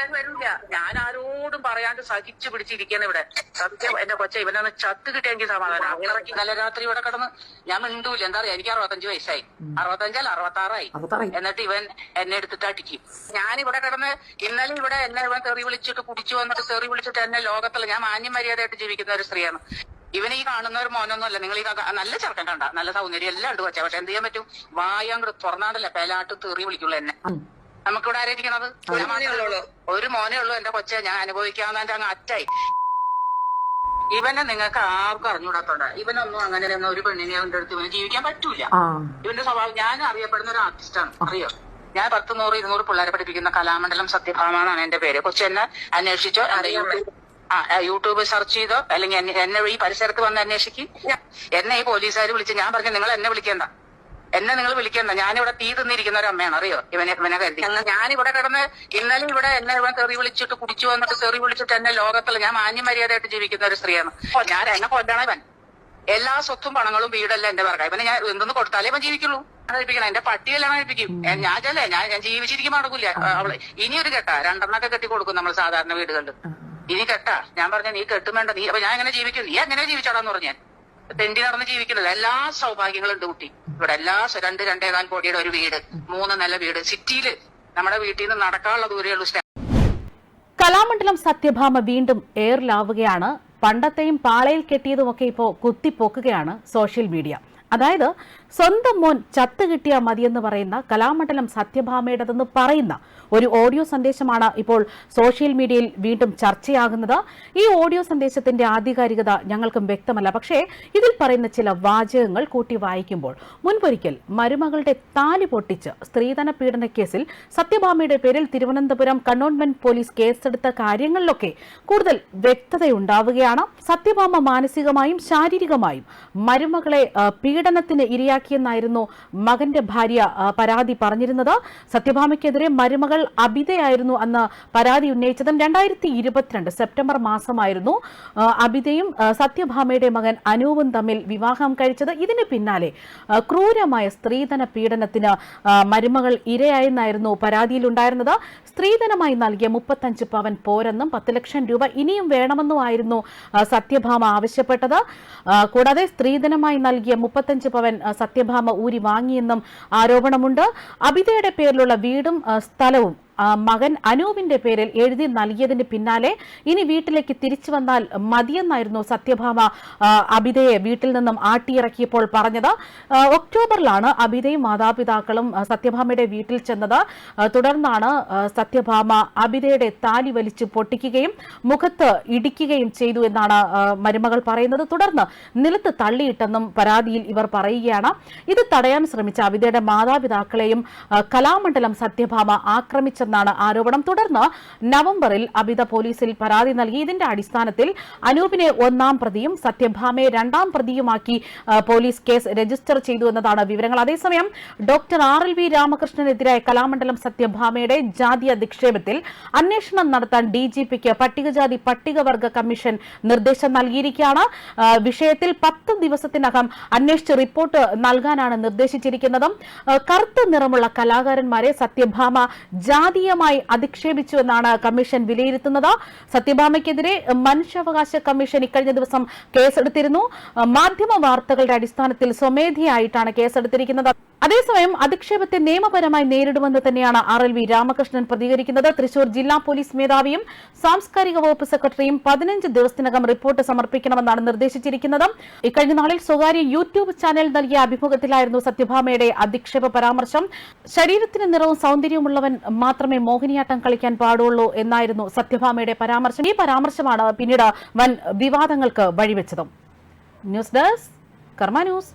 പിള്ളേർ വരില്ല. ഞാൻ ആരോടും പറയാണ്ട് സഹിച്ചു പിടിച്ചിരിക്കുന്ന ഇവിടെ. സത്യം എന്റെ കൊച്ച ഇവനൊന്ന് ചത്ത് കിട്ടിയെങ്കിൽ സമാധാനം. അവളിറക്കി നല്ല രാത്രി ഇവിടെ കിടന്ന് ഞാൻ മിണ്ടൂല എന്താ പറയാ എനിക്ക് അറുപത്തഞ്ച് വയസ്സായി. അറുപത്തഞ്ചല്ല അറുപത്താറായി. എന്നിട്ട് ഇവൻ എന്നെ എടുത്തിട്ട് അടിക്കും. ഞാൻ ഇവിടെ കിടന്ന് ഇന്നലെ ഇവിടെ എന്നെ ഇവൻ തെറി വിളിച്ചിട്ട് കുടിച്ചു വന്നിട്ട് തെറി വിളിച്ചിട്ട് എന്നെ ലോകത്തിൽ ഞാൻ മാന്യം മര്യാദയായിട്ട് ജീവിക്കുന്ന ഒരു സ്ത്രീയാണ്. ഇവനെ ഈ കാണുന്ന ഒരു മോനൊന്നുമല്ല. നിങ്ങൾ ഈ നല്ല ചെറുക്കൻ കണ്ട. നല്ല സൗന്ദര്യം എല്ലാം ഉണ്ട് കൊച്ചാ. പക്ഷെ എന്ത് ചെയ്യാൻ പറ്റും? വായ അങ്ങോട്ട് തുറന്നാണ്ടല്ലേ പേലാട്ട് തെറി വിളിക്കുള്ളൂ എന്നെ. നമുക്കിവിടെ ആരായിരിക്കണത്? ഒരു മോനേ ഉള്ളൂ. ഒരു മോനേ ഉള്ളൂ എന്റെ കൊച്ചെ. ഞാൻ അനുഭവിക്കാവുന്നതിന്റെ അങ്ങ് അറ്റായി. ഇവനെ നിങ്ങൾക്ക് ആർക്കും അറിഞ്ഞുകൂടാത്തോണ്ട. ഇവനൊന്നും അങ്ങനെ ഒന്നും ഒരു പെണ്ണിനെ അടുത്ത് ഇവന് ജീവിക്കാൻ പറ്റൂല. ഇവന്റെ സ്വഭാവം ഞാൻ അറിയപ്പെടുന്ന ഒരു ആർട്ടിസ്റ്റാണ്. അറിയോ? ഞാൻ പത്ത് നൂറ് ഇരുന്നൂറ് പിള്ളേരെ പഠിപ്പിക്കുന്ന കലാമണ്ഡലം സത്യഭാമ എന്നാണ് എന്റെ പേര്. കൊച്ചു എന്നെ അന്വേഷിച്ചോ? ആ യൂട്യൂബ് സെർച്ച് ചെയ്തോ? അല്ലെങ്കിൽ എന്നെ- എന്നെ ഈ പരിസരത്ത് വന്ന് അന്വേഷിക്കും. എന്നെ ഈ പോലീസുകാർ വിളിച്ച് ഞാൻ പറഞ്ഞു നിങ്ങൾ എന്നെ വിളിക്കണ്ട. എന്നെ നിങ്ങൾ വിളിക്കണ്ട. ഞാനിവിടെ തീ തിന്നിരിക്കുന്ന ഒരു അമ്മയാണ് അറിയോ? ഇവനെ ഇവനെ കരുതി. ഞാനിവിടെ കിടന്ന് ഇന്നലെ ഇവിടെ എന്നെ ഇവൻ തെറി വിളിച്ചിട്ട് കുടിച്ചു വന്നിട്ട് തെറി വിളിച്ചിട്ട് എന്നെ ലോകത്തിൽ ഞാൻ മാന്യം മര്യാദയായിട്ട് ജീവിക്കുന്ന ഒരു സ്ത്രീയാണ്. ഞാൻ എന്നെ കൊല്ലണം ഇവൻ. എല്ലാ സ്വത്തും പണങ്ങളും വീടെല്ലാം എന്റെ പറക്കാം ഇവനെ ഞാൻ എന്തെന്ന് കൊടുത്താലേ ഇവൻ ജീവിക്കുള്ളൂ. കഴിപ്പിക്കണം എന്റെ പട്ടിയെല്ലാം കഴിപ്പിക്കും ഞാൻ ചെല്ലേ? ഞാൻ ഞാൻ ജീവിച്ചിരിക്കും നടക്കൂല. അ, അവൾ ഇനി ഒരു കെട്ടാ. രണ്ടെണ്ണൊക്കെ കെട്ടി കൊടുക്കും നമ്മൾ സാധാരണ വീടുകളിൽ ഇനി കെട്ടാ. ഞാൻ പറഞ്ഞ നീ കെട്ടും വേണ്ട നീ അപ്പൊ ഞാൻ എങ്ങനെ ജീവിക്കും? നീ എങ്ങനെ ജീവിച്ചോടാന്ന് പറഞ്ഞു ഞാൻ. തെണ്ടി നടന്ന് ജീവിക്കുന്നത് എല്ലാ സൗഭാഗ്യങ്ങളും ഉണ്ട് കുട്ടി. ഇവിടെ എല്ലാ രണ്ട് രണ്ടേകാൽ കോടിയുടെ ഒരു വീട് മൂന്ന് നല്ല വീട്. സിറ്റിയിൽ നമ്മുടെ വീട്ടിൽ നിന്ന് നടക്കാനുള്ള ദൂരെയുള്ള കലാമണ്ഡലം സത്യഭാമ വീണ്ടും എയറിലാവുകയാണ് പണ്ടത്തെയും പാളയിൽ കെട്ടിയതുമൊക്കെ ഇപ്പോൾ കുത്തിപ്പോക്കുകയാണ് സോഷ്യൽ മീഡിയ. അതായത് സ്വന്തം മോൻ ചത്ത് കിട്ടിയാൽ മതിയെന്ന് പറയുന്ന കലാമണ്ഡലം സത്യഭാമയുടേതെന്ന് പറയുന്ന ഒരു ഓഡിയോ സന്ദേശമാണ് ഇപ്പോൾ സോഷ്യൽ മീഡിയയിൽ വീണ്ടും ചർച്ചയാകുന്നത്. ഈ ഓഡിയോ സന്ദേശത്തിന്റെ ആധികാരികത ഞങ്ങൾക്കും വ്യക്തമല്ല. പക്ഷേ ഇതിൽ പറയുന്ന ചില വാചകങ്ങൾ കൂട്ടി വായിക്കുമ്പോൾ മുൻപൊരിക്കൽ മരുമകളുടെ താലി പൊട്ടിച്ച് സ്ത്രീധന പീഡന കേസിൽ സത്യഭാമയുടെ പേരിൽ തിരുവനന്തപുരം കണ്ണോൺമെന്റ് പോലീസ് കേസെടുത്ത കാര്യങ്ങളിലൊക്കെ കൂടുതൽ വ്യക്തതയുണ്ടാവുകയാണ്. സത്യഭാമ മാനസികമായും ശാരീരികമായും മരുമകളെ പീഡനത്തിന് പീഡനത്തിന് ഇരയാക്കിയെന്നായിരുന്നു മകന്റെ ഭാര്യ പരാതി പറഞ്ഞിരുന്നത്. സത്യഭാമയ്ക്കെതിരെ മരുമകൾ അബിതയായിരുന്നു അന്ന് പരാതി ഉന്നയിച്ചതും രണ്ടായിരത്തി ഇരുപത്തിരണ്ട് സെപ്റ്റംബർ മാസമായിരുന്നു. അബിതയും സത്യഭാമയുടെ മകൻ അനൂപും തമ്മിൽ വിവാഹം കഴിച്ചത്. ഇതിന് പിന്നാലെ ക്രൂരമായ സ്ത്രീധന പീഡനത്തിന് മരുമകൾ ഇരയായെന്നായിരുന്നു പരാതിയിലുണ്ടായിരുന്നത്. സ്ത്രീധനമായി നൽകിയ മുപ്പത്തഞ്ച് പവൻ പോരെന്നും പത്ത് ലക്ഷം രൂപ ഇനിയും വേണമെന്നുമായിരുന്നു സത്യഭാമ ആവശ്യപ്പെട്ടത്. കൂടാതെ സ്ത്രീധനമായി നൽകിയ മുപ്പത്തഞ്ച് പവൻ സത്യഭാമ ഊരി വാങ്ങിയെന്നും ആരോപണമുണ്ട്. അബിതയുടെ പേരിലുള്ള വീടും സ്ഥലവും മകൻ അനൂപിന്റെ പേരിൽ എഴുതി നൽകിയതിന് പിന്നാലെ ഇനി വീട്ടിലേക്ക് തിരിച്ചു വന്നാൽ മതിയെന്നായിരുന്നു സത്യഭാമ അബിതയെ വീട്ടിൽ നിന്നും ആട്ടിയിറക്കിയപ്പോൾ പറഞ്ഞത്. ഒക്ടോബറിലാണ് അബിതയും മാതാപിതാക്കളും സത്യഭാമയുടെ വീട്ടിൽ ചെന്നത്. തുടർന്നാണ് സത്യഭാമ അബിതയുടെ താലി വലിച്ചു പൊട്ടിക്കുകയും മുഖത്ത് ഇടിക്കുകയും ചെയ്തു എന്നാണ് മരുമകൾ പറയുന്നത്. തുടർന്ന് നിലത്ത് തള്ളിയിട്ടെന്നും പരാതിയിൽ ഇവർ പറയുകയാണ്. ഇത് തടയാൻ ശ്രമിച്ച അബിതയുടെ മാതാപിതാക്കളെയും കലാമണ്ഡലം സത്യഭാമ ആക്രമിച്ചെന്നാണ് ആരോപണം. തുടർന്ന് നവംബറിൽ അബിത പോലീസിൽ പരാതി നൽകി. ഇതിന്റെ അടിസ്ഥാനത്തിൽ അനൂപിനെ ഒന്നാം പ്രതിയും സത്യഭാമയെ രണ്ടാം പ്രതിയുമാക്കി പോലീസ് കേസ് രജിസ്റ്റർ ചെയ്തു എന്നതാണ് വിവരങ്ങൾ. അതേസമയം ഡോക്ടർ ആർ എൽ വി രാമകൃഷ്ണനെതിരായ കലാമണ്ഡലം സത്യഭാമയുടെ ജാതി അധിക്ഷേപത്തിൽ അന്വേഷണം നടത്താൻ ഡി ജി പിക്ക് പട്ടികജാതി പട്ടികവർഗ കമ്മീഷൻ നിർദ്ദേശം നൽകിയിരിക്കുകയാണ്. വിഷയത്തിൽ പത്ത് ദിവസത്തിനകം അന്വേഷിച്ച് റിപ്പോർട്ട് നൽകാനാണ് നിർദ്ദേശിച്ചിരിക്കുന്നതും. കറുത്ത നിറമുള്ള കലാകാരന്മാരെ സത്യഭാമ ജാതീയമായി അധിക്ഷേപിച്ചു എന്നാണ് കമ്മീഷൻ വിലയിരുത്തുന്നത്. സത്യഭാമയ്ക്കെതിരെ മനുഷ്യാവകാശ കമ്മീഷൻ ഇക്കഴിഞ്ഞ ദിവസം കേസെടുത്തിരുന്നു. മാധ്യമ വാർത്തകളുടെ അടിസ്ഥാനത്തിൽ സ്വമേധയായിട്ടാണ് കേസെടുത്തിരിക്കുന്നത്. അതേസമയം അധിക്ഷേപത്തെ നിയമപരമായി നേരിടുമെന്ന് തന്നെയാണ് ആർ എൽ വി രാമകൃഷ്ണൻ പ്രതികരിക്കുന്നത്. തൃശൂർ ജില്ലാ പോലീസ് മേധാവിയും സാംസ്കാരിക വകുപ്പ് സെക്രട്ടറിയും പതിനഞ്ച് ദിവസത്തിനകം റിപ്പോർട്ട് സമർപ്പിക്കണമെന്നാണ് നിർദ്ദേശിച്ചിരിക്കുന്നത്. ഇക്കഴിഞ്ഞ നാളിൽ സ്വകാര്യ യൂട്യൂബ് ചാനൽ നൽകിയ അഭിമുഖത്തിലായിരുന്നു സത്യഭാമയുടെ അധിക്ഷേപ പരാമർശം. ശരീരത്തിന് നിറവും സൗന്ദര്യമുള്ളവൻ മാത്രമേ മോഹിനിയാട്ടം കളിക്കാൻ പാടുള്ളൂ എന്നായിരുന്നു സത്യഭാമയുടെ പരാമർശം. ഈ പരാമർശമാണ് പിന്നീട് വൻ വിവാദങ്ങൾക്ക് വഴിവെച്ചതും. News desk Karma news.